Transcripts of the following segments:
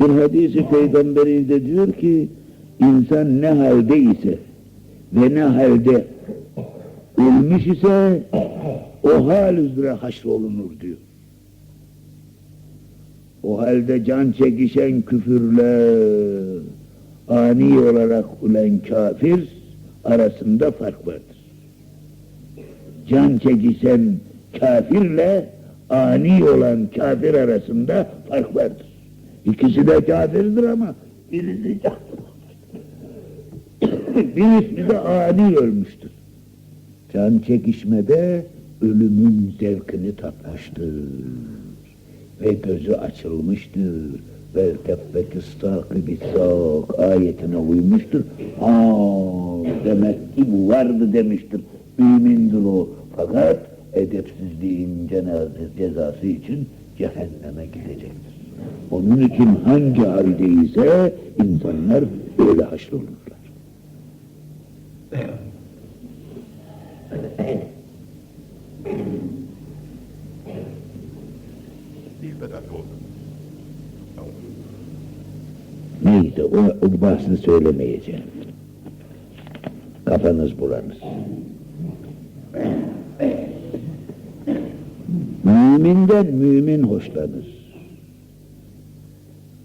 Bir hadisi peygamberinde diyor ki insan ne halde ise ve ne halde ölmüş ise o hal üzere haşrolunur diyor. O halde can çekişen küfürle ani olarak ölen kafir arasında fark vardır. Can çekişen kafirle ani olan kafir arasında fark vardır. İkisi de kafirdir ama birisi birisi de ani ölmüştür. Can çekişmede ölümün zevkini tatmıştır. Ve gözü açılmıştır. Ve tebbek ıstakı bissak ayetine uymuştur. Aa, demek ki bu vardı demiştir. Mümindir o. Fakat edepsizliğin cenaze cezası için cehenneme gidecektir. Onun için hangi haldeyse insanlar öyle. Tamam. Neyse o, o bahsini söylemeyeceğim. Kafanız bulanır. Müminden mümin hoşlanır.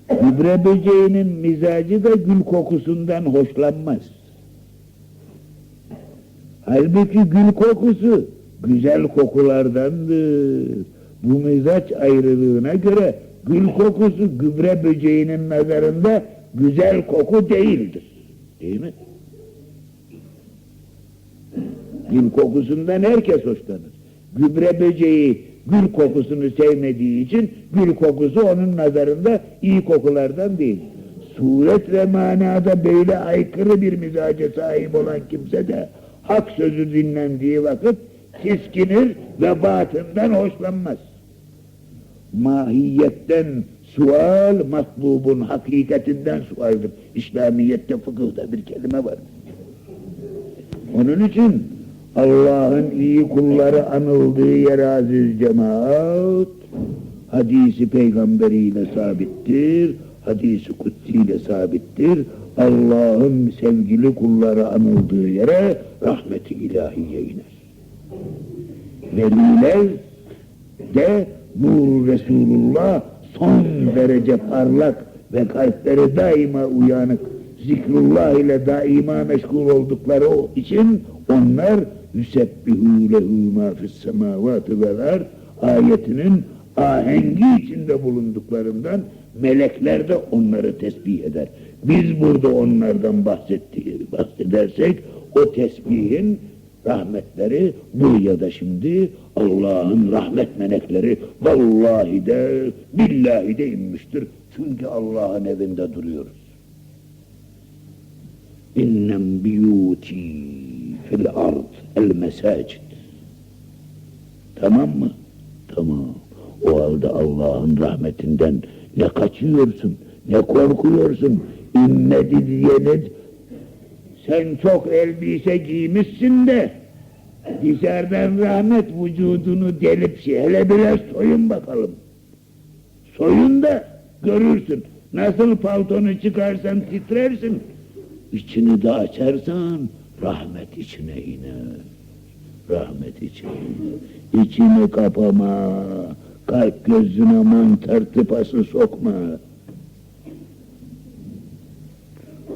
Gübre böceğinin mizacı da gül kokusundan hoşlanmaz. Halbuki gül kokusu güzel kokulardandır. Bu mizaç ayrılığına göre gül kokusu gübre böceğinin nazarında güzel koku değildir. Değil mi? Gül kokusundan herkes hoşlanır. Gübre böceği gül kokusunu sevmediği için gül kokusu onun nazarında iyi kokulardan değil. Suret ve manada böyle aykırı bir mizaca sahip olan kimse de hak sözü dinlendiği vakit tiskinir ve batından hoşlanmaz. Mahiyetten sual, matlubun hakikatinden sualdir. İslamiyette fıkıhta bir kelime var. Onun için Allah'ın iyi kulları anıldığı yer aziz cemaat, hadisi peygamberiyle sabittir, hadisi kutsiyle sabittir. Allah'ın sevgili kulları anıldığı yere rahmeti ilahiye iner. Veliler de nur Resulullah son derece parlak ve kalpleri daima uyanık zikrullah ile daima meşgul oldukları için onlar yüsebbihu lehu ma fis semavati vel ayetinin ahengi içinde bulunduklarından melekler de onları tesbih eder. Biz burada onlardan bahsettiği, bahsedersek o tesbihin rahmetleri buraya da şimdi Allah'ın rahmet melekleri vallahi de billahi de inmiştir. Çünkü Allah'ın evinde duruyoruz. İnnem biyuti fil ard el mesacid. Tamam mı? Tamam. O halde Allah'ın rahmetinden ne kaçıyorsun, ne korkuyorsun, inmedi diyene sen çok elbise giymişsin de dışarıdan rahmet vücudunu delip şey, hele biraz soyun bakalım. Soyun da görürsün. Nasıl paltonu çıkarsan titrersin. İçini de açarsan rahmet içine iner. Rahmet içine iner. İçini kapama. Kalp gözüne mantar tıpası sokma.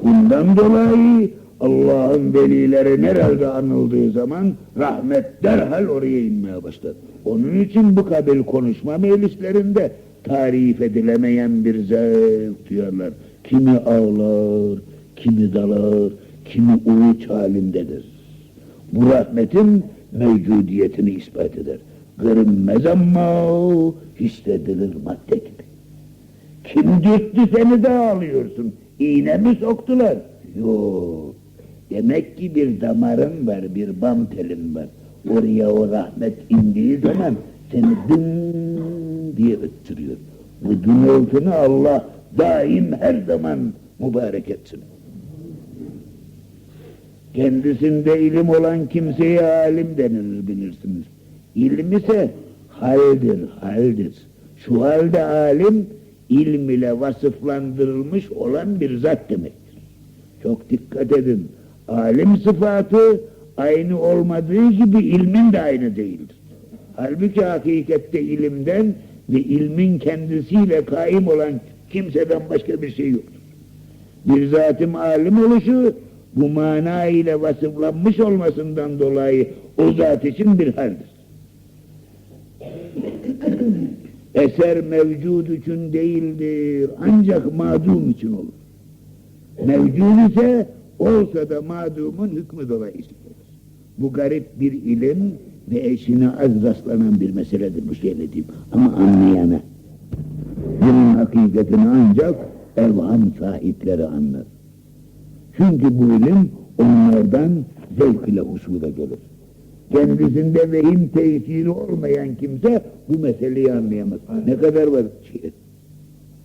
Bundan dolayı Allah'ın velileri nerede anıldığı zaman rahmet derhal oraya inmeye başlar. Onun için bu kabil konuşma meclislerinde tarif edilemeyen bir zevk duyarlar. Kimi ağlar, kimi dalar, kimi uğuç halindedir. Bu rahmetin mevcudiyetini ispat eder. Görünmez ama hissedilir madde gibi. Kim dürttü seni de ağlıyorsun? İğne mi soktular? Yok. Demek ki bir damarın var, bir bam telin var. Oraya o rahmet indiği zaman seni dın diye öttürüyor. Bu dünöltünü Allah daim her zaman mübarek etsin. Kendisinde ilim olan kimseye alim denilir bilirsiniz. İlim ise haldir, haldir. Şu halde alim ilm ile vasıflandırılmış olan bir zat demektir. Çok dikkat edin. Alim sıfatı aynı olmadığı gibi ilmin de aynı değildir. Halbuki hakikatte ilimden ve ilmin kendisiyle kaim olan kimseden başka bir şey yoktur. Bir zatım alim oluşu bu mana ile vasıflanmış olmasından dolayı o zat için bir haldir. Eser mevcud için değildir, ancak madum için olur. Mevcud ise olsa da madumun hükmü dolayısıyla. Bu garip bir ilim ve eşine az rastlanan bir meseledir bu söylediğim. Ama anlayana. Bunun hakikatini ancak evham sahipleri anlar. Çünkü bu ilim onlardan zevk ile husula gelir. Kendisinde vehim tesiri olmayan kimse bu meseleyi anlayamaz. Ne kadar var? Şey,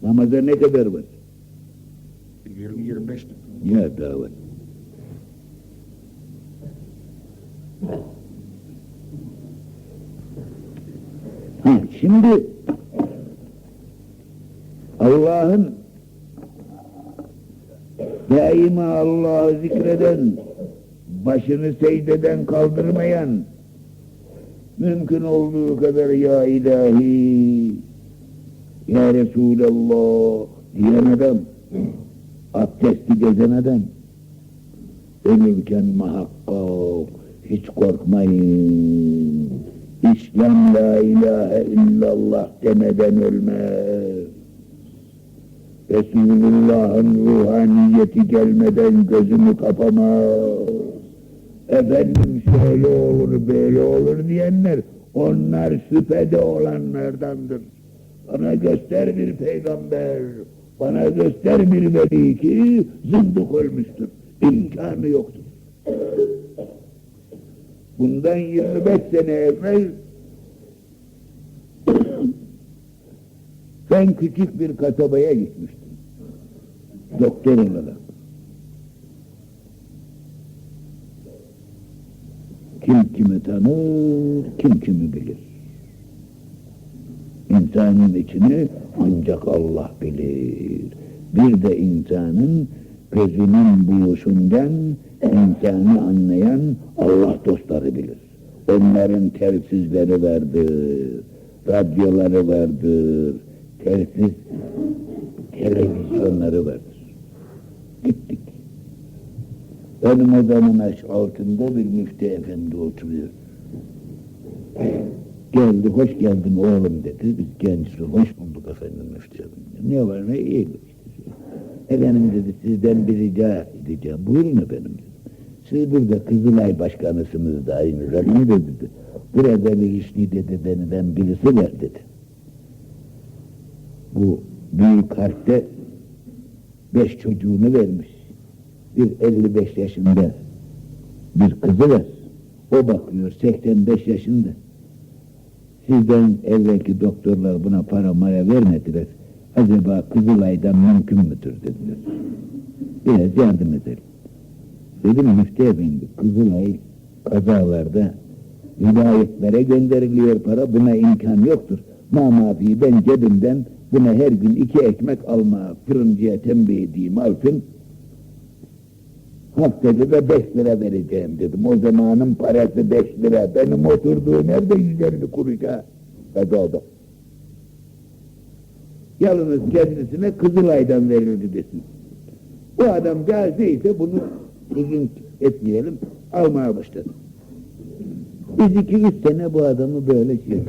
namaza ne kadar var? 20-25 Ya daha var. Ha, şimdi Allah'ın daima Allah'ı zikreden, başını secdeden kaldırmayan, mümkün olduğu kadar ya ilahi, ya Resulallah diyen adam, abdesti gezen adam, ölürken muhakkak, hiç korkmayın, İslam la ilahe illallah demeden ölmez. Resulullah'ın ruhaniyeti gelmeden gözümü kapamaz. Efendim şöyle olur böyle olur diyenler onlar şüphede olanlardandır. Bana göster bir peygamber, bana göster bir veli ki zındık ölmüştür. İmkanı yoktur. Bundan 25 sene evvel ben küçük bir kasabaya gitmiştim. Doktor olarak. Kim kimi tanır, kim kimi bilir. İnsanın içini ancak Allah bilir. Bir de insanın gözünün buluşundan insanı anlayan Allah dostları bilir. Onların telsizleri vardır, radyoları vardır, telsiz televizyonları vardır. Gittik. Benim odamın aş- altında bir müftü efendi oturuyor. Geldi, hoş geldin oğlum dedi. Biz gençler, hoş bulduk efendim müftü efendi. Ne var ne iyi. Efendim dedi, sizden bir rica edeceğim. Buyurun efendim dedi. Siz burada Kızılay Başkanısınız da aynı zamanda dedi. Burada bir işli dedi denilen birisi var dedi. Bu büyük harpte beş çocuğunu vermiş. Bir 55 yaşında bir kızı var. O bakıyor 85 yaşında. Sizden evvelki doktorlar buna para mara vermediler. Acaba Kızılay'dan mümkün müdür dediler. Biraz yardım edelim. Dedim Müftü Efendi, Kızılay kazalarda vilayetlere gönderiliyor para, buna imkan yoktur. Mamafi ben cebimden buna her gün iki ekmek alma, fırıncıya tembih edeyim alsın. Haftada da beş lira vereceğim dedim. O zamanın parası beş lira. Benim oturduğum yerde yüz elli kuruşa kazada. Yalnız kendisine Kızılay'dan verildi desin. Bu adam ise bunu uzun etmeyelim, almaya başladı. Biz iki üç sene bu adamı böyle şey.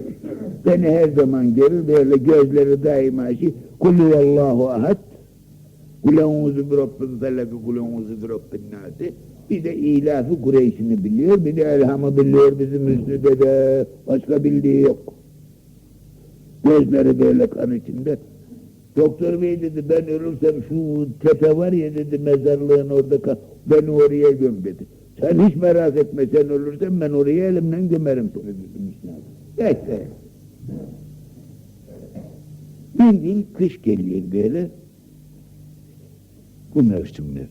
Beni her zaman görür, böyle gözleri daima şey, kulüvallahu ahad, kuleuzu bi rabbil felaki, kuleuzu bi rabbin nasi. Bir de ilafı Kureyş'ini biliyor, bir de elhamı biliyor bizim üstüde de, başka bildiği yok. Gözleri böyle kan içinde. Doktor bey dedi ben ölürsem şu tepe var ya dedi mezarlığın orada kal, beni oraya göm dedi. Sen hiç merak etme sen ölürsen ben oraya elimden gömerim seni dedim işte. Neyse. Gün kış geliyor böyle. Bu mevsimler.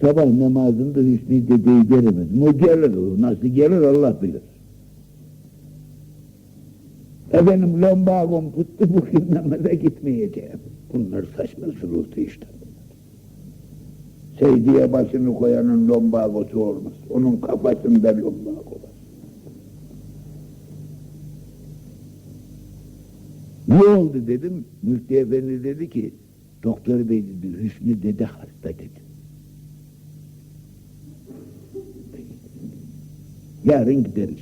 Sabah namazında Hüsnü dedeyi göremedim. O gelir o. Nasıl gelir Allah bilir. Efendim lombagom tuttu bugün namaza gitmeyeceğim. Bunlar saçma sürüldü işte. Secdeye başını koyanın lombagosu olmaz. Onun kafasında lombago var. Ne oldu dedim. Müftü efendi dedi ki doktor bey dedi Hüsnü dede hasta dedi. Yarın gideriz.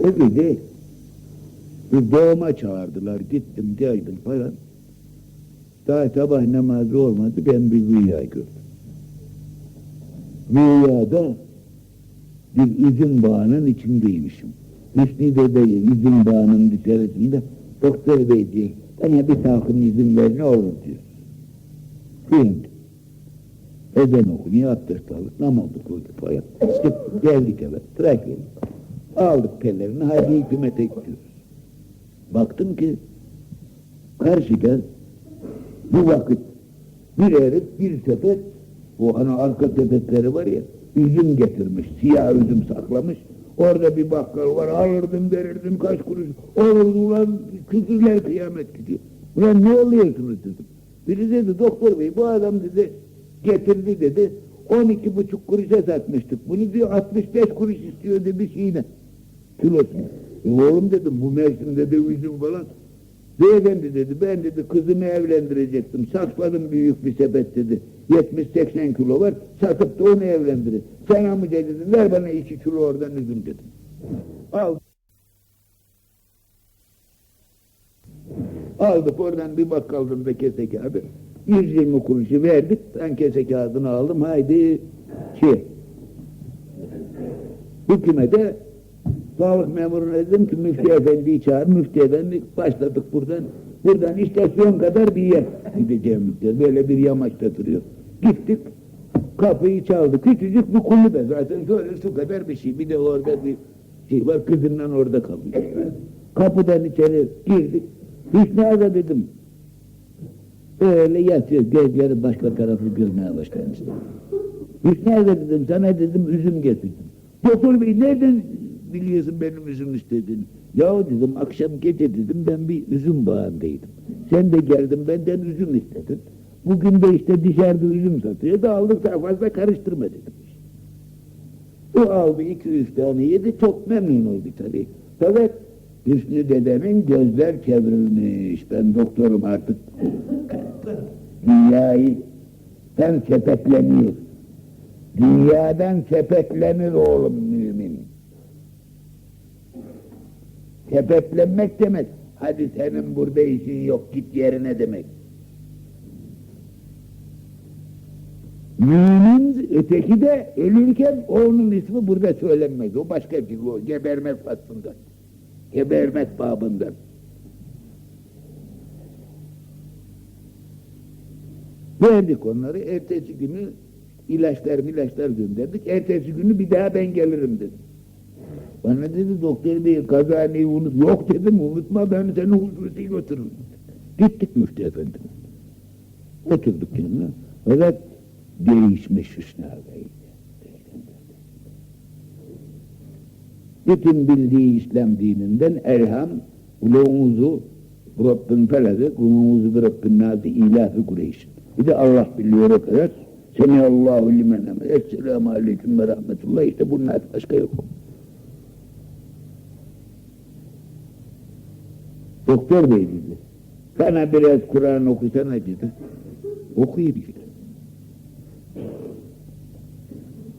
O gece bir doğuma çağırdılar. Gittim geldim falan. Daha sabah namazı olmadı. Ben bir rüya gördüm. Rüyada bir üzüm bağının içindeymişim. Hüsnü Dede'yi üzüm bağının içerisinde doktor bey diye bana bir takım izin ver ne olur diyor. Giyindim. Eden okunuyor, abdest aldık, namaz kıldık falan. İşte geldik eve, geldik. Aldık pelerini, hadi hükümete gidiyoruz. Baktım ki karşıda bu vakit bir herif bir sepet o hani arka sepetleri var ya üzüm getirmiş, siyah üzüm saklamış. Orada bir bakkal var, alırdım verirdim kaç kuruş. Olurdu ulan küfürler kıyamet gidiyor. Ulan ne oluyorsunuz dedim. Biri dedi doktor bey bu adam dedi getirdi dedi. 12 buçuk kuruşa satmıştık. Bunu diyor 65 kuruş istiyor dedi bir şeyine. Kilosunu. E oğlum dedim bu mevsimde de üzüm falan. Beyefendi dedi ben dedi kızımı evlendirecektim. Sakladım büyük bir sepet dedi. 70-80 kilo var. Satıp da onu evlendirir. Sen amca dedi ver bana 2 kilo oradan üzüm dedim. Al. Aldık oradan bir bakkaldan da kese kağıdı. 120 kuruşu verdik. Ben kese kağıdını aldım. Haydi şey. Hükümete sağlık memuruna dedim ki müftü efendiyi çağır. Müftü efendi başladık buradan. Buradan istasyon kadar bir yer gideceğimizde. Böyle bir yamaçta duruyor. Gittik. Kapıyı çaldı. Küçücük bir kulübe zaten. Şöyle şu kadar bir şey. Bir de orada bir şey var. Kızından orada kalıyor. Kapıdan içeri girdik. Hüsnü Ağa dedim. Öyle yatıyor. Gözleri başka tarafı görmeye başlamış. Hüsnü Ağa dedim. Sana dedim üzüm getirdim. Doktor bey nereden biliyorsun benim üzüm istediğini? Ya dedim akşam gece dedim ben bir üzüm bağındaydım. Sen de geldin benden üzüm istedin. Bugün de işte dışarıda üzüm satıyor da aldık daha fazla karıştırma dedim. O aldı iki üç tane yedi çok memnun oldu tabii. Fakat Hüsnü dedemin gözler çevrilmiş. Ben doktorum artık. Dünyayı sen sepetleniyor. Dünyadan sepetlenir oğlum mümin. Sepetlenmek demek. Hadi senin burada işin yok git yerine demek. Mümin öteki de ölürken onun ismi burada söylenmez. O başka bir o gebermek faslından. Gebermek babından. Verdik onları. Ertesi günü ilaçlar ilaçlar gönderdik. Ertesi günü bir daha ben gelirim dedim. Bana dedi doktor bey kazaneyi unut. Yok dedim unutma ben seni hususi götürürüm. Gittik müftü efendim. Oturduk yanına. Fakat değişmiş Hüsnü Ağabey. Bütün bildiği İslam dininden Erham, uluğumuzu Rabbin feledi, uluğumuzu Rabbin nazi ilahı Kureyş. Bir de Allah biliyor o kadar. Semiyallahu limen emre. Esselamu aleyküm ve rahmetullah. İşte bunlar başka yok. Doktor bey dedi. Bana biraz Kur'an okusana dedi. Okuyabilir.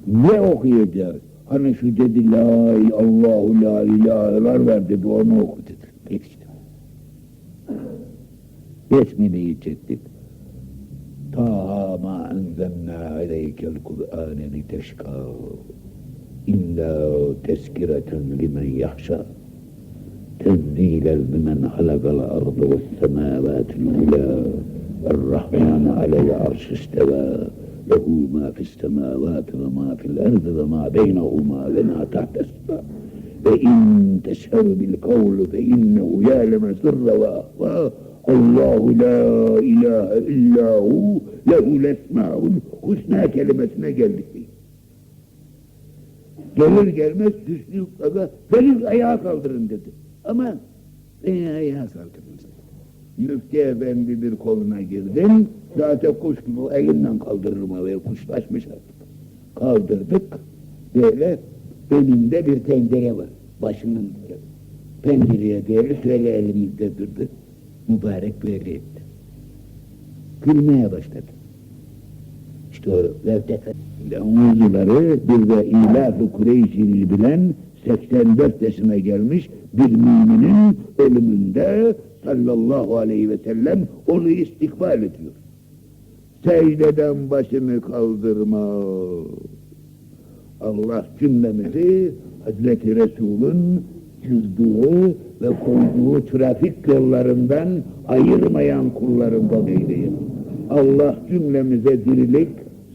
Ne okuyacağız? Hani şu dedi la Allahu la ilaheler ver dedi onu oku dedi. İşte. Besmele'yi çektik. Ta ma enzenna aleykel Kur'ane liteşka illa tezkireten limen yahşa تنزيلا ممن خلق الأرض والسماوات العلى الرحمن على العرش استوى له ما في السماوات وما في الأرض وما بينهما وما تحت السماء فإن تشهر بالقول فإنه يعلم السر وأخفى الله لا إله إلا هو له الأسماء الحسنى كلمتنا قال لي Gelir gelmez Hüsnü Aga beni ayağa kaldırın dedi. Ama beni ayağa kaldırın dedi. Müftü efendi bir koluna girdim. Zaten kuş gibi elinden kaldırırım havaya kuşlaşmış artık. Kaldırdık. Böyle önünde bir tencere var. Başının pencereye değeri şöyle elimizde durdu. Mübarek böyle etti. Gülmeye başladı. İşte o levtefe. Uzunları bir de ilaf-ı Kureyş'ini bilen 84 yaşına gelmiş bir müminin ölümünde sallallahu aleyhi ve sellem onu istikbal ediyor. Secdeden başını kaldırma. Allah cümlemizi Hazreti Resul'ün çizdiği ve koyduğu trafik yollarından ayırmayan kullarından eyleyin. Allah cümlemize dirilik,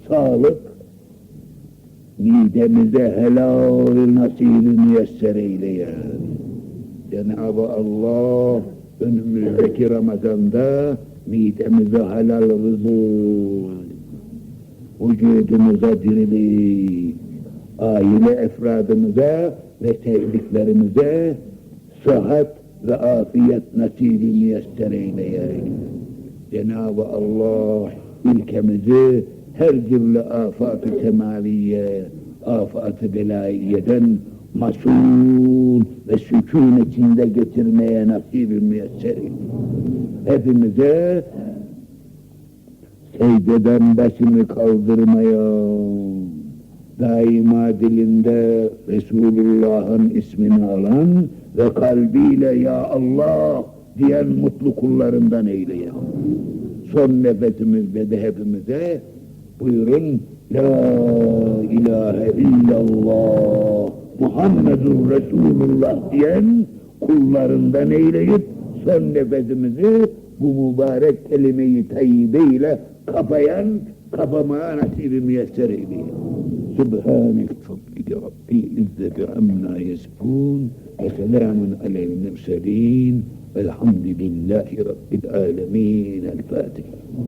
sağlık, midemize helal nasibi müyesser eyleye. Cenab-ı Allah önümüzdeki Ramazan'da midemize helal rızık, vücudumuza dirilik, aile efradımıza ve sevdiklerimize sıhhat ve afiyet nasibi müyesser eyleye. Cenab-ı Allah ülkemizi her türlü afat-ı semaliye, afat-ı belayiyeden masul ve sükun içinde getirmeye nasip-i müyesser eyle. Hepimize secdeden başını kaldırmaya, daima dilinde Resulullah'ın ismini alan ve kalbiyle ya Allah diyen mutlu kullarından eyleye. Son nefesimizde de hepimize buyurun La ilahe illallah Muhammedun Resulullah diyen kullarından eyleyip son nefesimizi bu mübarek kelime-i tayyibe ile kapayan kapamaya nasibi müyesser eyleyin. Subhanek Rabbike Rabbil İzzeti Amma Yesifun ve selamun aleyhi mürselin velhamdülillahi Rabbil Alemin. El Fatiha.